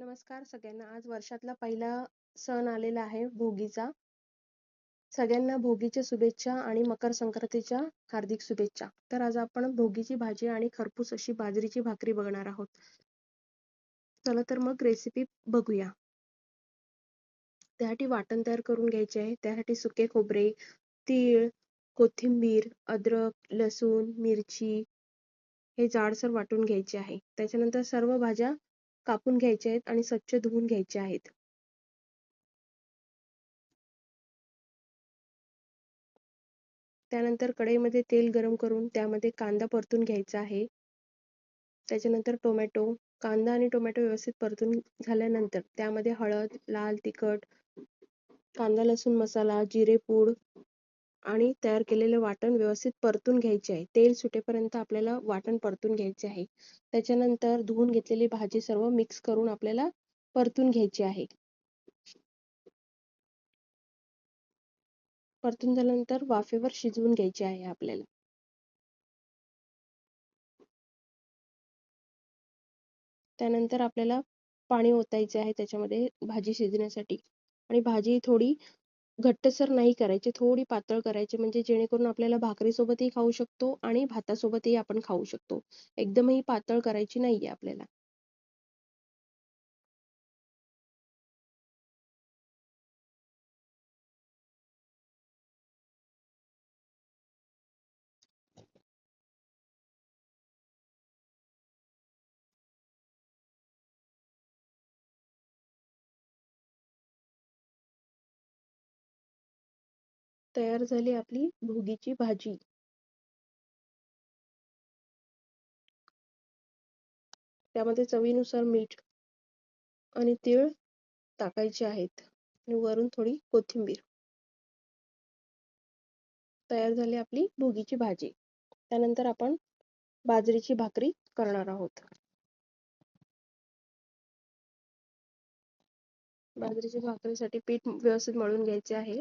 नमस्कार सगळ्यांना. आज वर्षातला पहिला सण आलेला आहे भोगीचा. सगळ्यांना भोगीच्या शुभेच्छा आणि मकर संक्रांतीच्या हार्दिक शुभेच्छा. तर आज आपण भोगीची भाजी आणि खरपूस अशी बाजरीची भाकरी बघणार आहोत. चला तर मग रेसिपी बघूया. त्यासाठी वाटण तयार करून घ्यायचे आहे. त्यासाठी सुके खोबरे तीळ कोथिंबीर अद्रक लसूण मिरची हे जाडसर वाटून घ्यायचे आहे. त्याच्यानंतर सर्व भाज्या कापून घ्यायचे आहेत आणि स्वच्छ धुवून घ्यायचे आहेत. त्यानंतर कढईमध्ये तेल गरम करून त्यामध्ये कांदा परतून घ्यायचा आहे. त्याच्यानंतर टोमॅटो कांदा आणि टोमॅटो व्यवस्थित परतून झाल्यानंतर त्यामध्ये हळद लाल तिखट कांदा लसूण मसाला जिरेपूड आणि तयार केलेले वाटण व्यवस्थित परतून घ्यायचे आहे. तेल सुटेपर्यंत आपल्याला वाटण परतून घ्यायचे आहे. त्याच्यानंतर धुवून घेतलेली भाजी सर्व मिक्स करून आपल्याला परतून घ्यायची आहे. परतून झाल्यानंतर वाफेवर शिजवून घ्यायचे आहे आपल्याला. त्यानंतर आपल्याला पाणी ओतायचे आहे त्याच्यामध्ये भाजी शिजण्यासाठी. आणि भाजी थोडी घट्टसर नाही करायची थोडी पातळ करायची म्हणजे जेणेकरून आपल्याला भाकरीसोबतही खाऊ शकतो आणि भातासोबतही आपण खाऊ शकतो. एकदमही पातळ करायची नाहीये आपल्याला. तयार झाली आपली भोगीची भाजी. त्यामध्ये चवीनुसार मीठ आणि तीळ टाकायचे आहेत. आणि वरून थोडी कोथिंबीर. तयार झाली आपली भोगीची भाजी. त्यानंतर आपण बाजरीची भाकरी करणार आहोत. बाजरीच्या भाकरीसाठी पीठ व्यवस्थित मळून घ्यायचे आहे.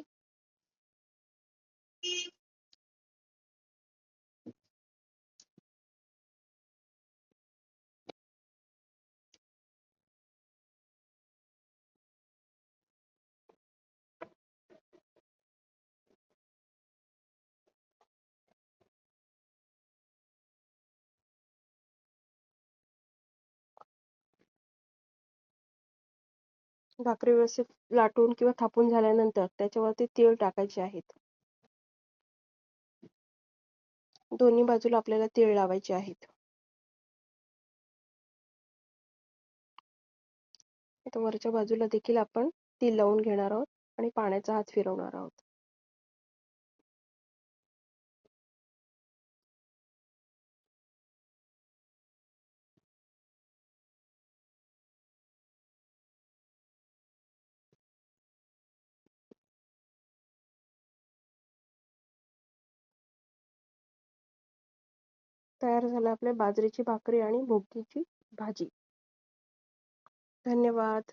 भाकरी व्यवस्थित लाटून किंवा थापून झाल्यानंतर त्याच्यावरती तीळ टाकायचे आहेत. दोन्ही बाजूला आपल्याला तीळ लावायचे आहेत. आता वरच्या बाजूला देखील आपण तीळ लावून घेणार आहोत आणि पाण्याचा हात फिरवणार आहोत. तयार झालं आपल्या बाजरीची भाकरी आणि भोगीची भाजी. धन्यवाद.